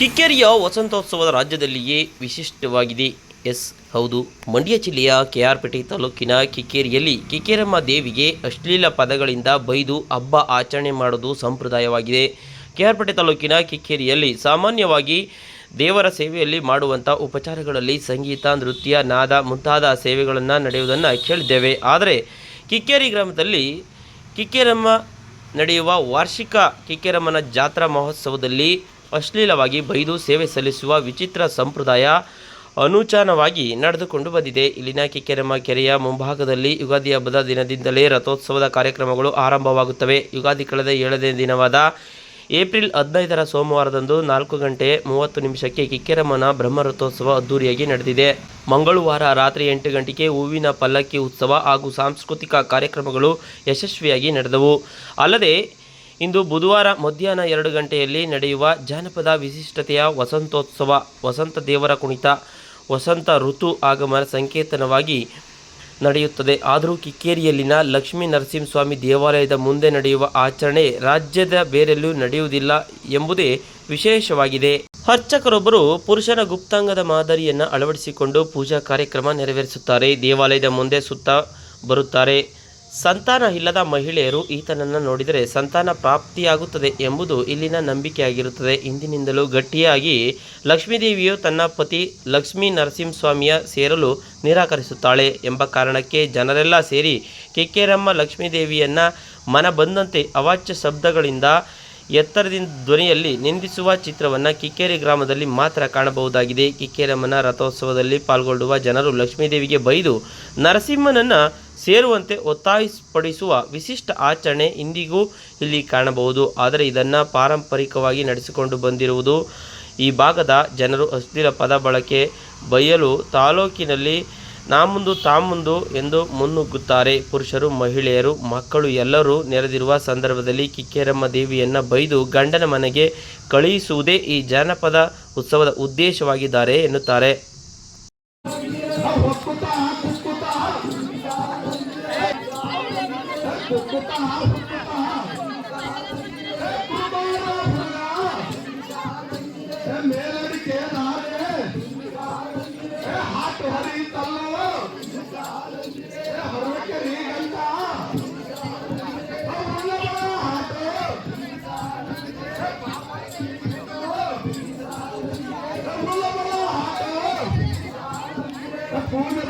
ಕಿಕ್ಕೇರಿಯ ವಸಂತೋತ್ಸವದ ರಾಜ್ಯದಲ್ಲಿಯೇ ವಿಶಿಷ್ಟವಾಗಿದೆ. ಎಸ್ ಹೌದು. ಮಂಡ್ಯ ಜಿಲ್ಲೆಯ ಕೆಆರ್ಪೇಟೆ ತಾಲೂಕಿನ ಕಿಕ್ಕೇರಿಯಲ್ಲಿ ಕಿಕ್ಕೇರಮ್ಮ ದೇವಿಗೆ ಅಶ್ಲೀಲ ಪದಗಳಿಂದ ಬೈದು ಹಬ್ಬ ಆಚರಣೆ ಮಾಡೋದು ಸಂಪ್ರದಾಯವಾಗಿದೆ. ಕೆಆರ್ಪೇಟೆ ತಾಲೂಕಿನ ಕಿಕ್ಕೇರಿಯಲ್ಲಿ ಸಾಮಾನ್ಯವಾಗಿ ದೇವರ ಸೇವೆಯಲ್ಲಿ ಮಾಡುವಂಥ ಉಪಚಾರಗಳಲ್ಲಿ ಸಂಗೀತ, ನೃತ್ಯ, ನಾದ ಮುಂತಾದ ಸೇವೆಗಳನ್ನು ನಡೆಯುವುದನ್ನು ಕೇಳಿದ್ದೇವೆ. ಆದರೆ ಕಿಕ್ಕೇರಿ ಗ್ರಾಮದಲ್ಲಿ ಕಿಕ್ಕೇರಮ್ಮ ನಡೆಯುವ ವಾರ್ಷಿಕ ಕಿಕ್ಕೇರಮ್ಮನ ಜಾತ್ರಾ ಮಹೋತ್ಸವದಲ್ಲಿ ಅಶ್ಲೀಲವಾಗಿ ಬೈದು ಸೇವೆ ಸಲ್ಲಿಸುವ ವಿಚಿತ್ರ ಸಂಪ್ರದಾಯ ಅನುಚಾನವಾಗಿ ನಡೆದುಕೊಂಡು ಬಂದಿದೆ. ಇಲ್ಲಿನ ಕಿಕ್ಕೆರೆಮ್ಮ ಕೆರೆಯ ಮುಂಭಾಗದಲ್ಲಿ ಯುಗಾದಿ ಹಬ್ಬದ ದಿನದಿಂದಲೇ ರಥೋತ್ಸವದ ಕಾರ್ಯಕ್ರಮಗಳು ಆರಂಭವಾಗುತ್ತವೆ. ಯುಗಾದಿ ಕಳೆದ ಏಳನೇ ದಿನವಾದ ಏಪ್ರಿಲ್ ಹದಿನೈದರ ಸೋಮವಾರದಂದು ನಾಲ್ಕು ಗಂಟೆ ಮೂವತ್ತು ನಿಮಿಷಕ್ಕೆ ಕಿಕ್ಕೇರಮ್ಮನ ಬ್ರಹ್ಮರಥೋತ್ಸವ ಅದ್ದೂರಿಯಾಗಿ ನಡೆದಿದೆ. ಮಂಗಳವಾರ ರಾತ್ರಿ ಎಂಟು ಗಂಟೆಗೆ ಹೂವಿನ ಪಲ್ಲಕ್ಕಿ ಉತ್ಸವ ಹಾಗೂ ಸಾಂಸ್ಕೃತಿಕ ಕಾರ್ಯಕ್ರಮಗಳು ಯಶಸ್ವಿಯಾಗಿ ನಡೆದವು. ಅಲ್ಲದೆ ಇಂದು ಬುಧವಾರ ಮಧ್ಯಾಹ್ನ ಎರಡು ಗಂಟೆಯಲ್ಲಿ ನಡೆಯುವ ಜಾನಪದ ವಿಶಿಷ್ಟತೆಯ ವಸಂತೋತ್ಸವ, ವಸಂತ ದೇವರ ಕುಣಿತ, ವಸಂತ ಋತು ಆಗಮನ ಸಂಕೇತನವಾಗಿ ನಡೆಯುತ್ತದೆ. ಆದರೂ ಕಿಕ್ಕೇರಿಯಲ್ಲಿನ ಲಕ್ಷ್ಮೀ ನರಸಿಂಹಸ್ವಾಮಿ ದೇವಾಲಯದ ಮುಂದೆ ನಡೆಯುವ ಆಚರಣೆ ರಾಜ್ಯದ ಬೇರೆಲ್ಲೂ ನಡೆಯುವುದಿಲ್ಲ ಎಂಬುದೇ ವಿಶೇಷವಾಗಿದೆ. ಅರ್ಚಕರೊಬ್ಬರು ಪುರುಷನ ಗುಪ್ತಾಂಗದ ಮಾದರಿಯನ್ನು ಅಳವಡಿಸಿಕೊಂಡು ಪೂಜಾ ಕಾರ್ಯಕ್ರಮ ನೆರವೇರಿಸುತ್ತಾರೆ. ದೇವಾಲಯದ ಮುಂದೆ ಸುತ್ತ ಬರುತ್ತಾರೆ. ಸಂತಾನ ಇಲ್ಲದ ಮಹಿಳೆಯರು ಈತನನ್ನು ನೋಡಿದರೆ ಸಂತಾನ ಪ್ರಾಪ್ತಿಯಾಗುತ್ತದೆ ಎಂಬುದು ಇಲ್ಲಿನ ನಂಬಿಕೆಯಾಗಿರುತ್ತದೆ. ಇಂದಿನಿಂದಲೂ ಗಟ್ಟಿಯಾಗಿ ಲಕ್ಷ್ಮೀದೇವಿಯು ತನ್ನ ಪತಿ ಲಕ್ಷ್ಮೀ ನರಸಿಂಹಸ್ವಾಮಿಯ ಸೇರಲು ನಿರಾಕರಿಸುತ್ತಾಳೆ ಎಂಬ ಕಾರಣಕ್ಕೆ ಜನರೆಲ್ಲ ಸೇರಿ ಕೆಕ್ಕೇರಮ್ಮ ಲಕ್ಷ್ಮೀದೇವಿಯನ್ನು ಮನ ಬಂದಂತೆ ಅವಾಚ್ಯ ಶಬ್ದಗಳಿಂದ ಎತ್ತರದಿಂದ ಧ್ವನಿಯಲ್ಲಿ ನಿಂದಿಸುವ ಚಿತ್ರವನ್ನು ಕಿಕ್ಕೇರಿ ಗ್ರಾಮದಲ್ಲಿ ಮಾತ್ರ ಕಾಣಬಹುದಾಗಿದೆ. ಕಿಕ್ಕೇರಮ್ಮನ ರಥೋತ್ಸವದಲ್ಲಿ ಪಾಲ್ಗೊಳ್ಳುವ ಜನರು ಲಕ್ಷ್ಮೀದೇವಿಗೆ ಬೈದು ನರಸಿಂಹನನ್ನು ಸೇರುವಂತೆ ಒತ್ತಾಯಿಸಪಡಿಸುವ ವಿಶಿಷ್ಟ ಆಚರಣೆ ಇಂದಿಗೂ ಇಲ್ಲಿ ಕಾಣಬಹುದು. ಆದರೆ ಇದನ್ನು ಪಾರಂಪರಿಕವಾಗಿ ನಡೆಸಿಕೊಂಡು ಬಂದಿರುವುದು ಈ ಭಾಗದ ಜನರು ಅಸ್ಥಿರ ಪದ ಬಳಕೆ, ಬಯಲು ತಾಲೂಕಿನಲ್ಲಿ ನಾಮುಂದು ತಾಮುಂದು ಎಂದು ಮುನ್ನುಗ್ಗುತ್ತಾರೆ. ಪುರುಷರು, ಮಹಿಳೆಯರು, ಮಕ್ಕಳು ಎಲ್ಲರೂ ನೆರೆದಿರುವ ಸಂದರ್ಭದಲ್ಲಿ ಕಿಕ್ಕೇರಮ್ಮ ದೇವಿಯನ್ನು ಬೈದು ಗಂಡನ ಮನೆಗೆ ಕಳುಹಿಸುವುದೇ ಈ ಜಾನಪದ ಉತ್ಸವದ ಉದ್ದೇಶವಾಗಿದ್ದಾರೆ ಎನ್ನುತ್ತಾರೆ. ಮೇಲಡಿಕೆ ನಾಳೆ ಹಾಟು ಹರಿ ತಲ್ಲು ಹೊರಕ್ಕೆ ನೀಗಂತ ಪೂಜೆ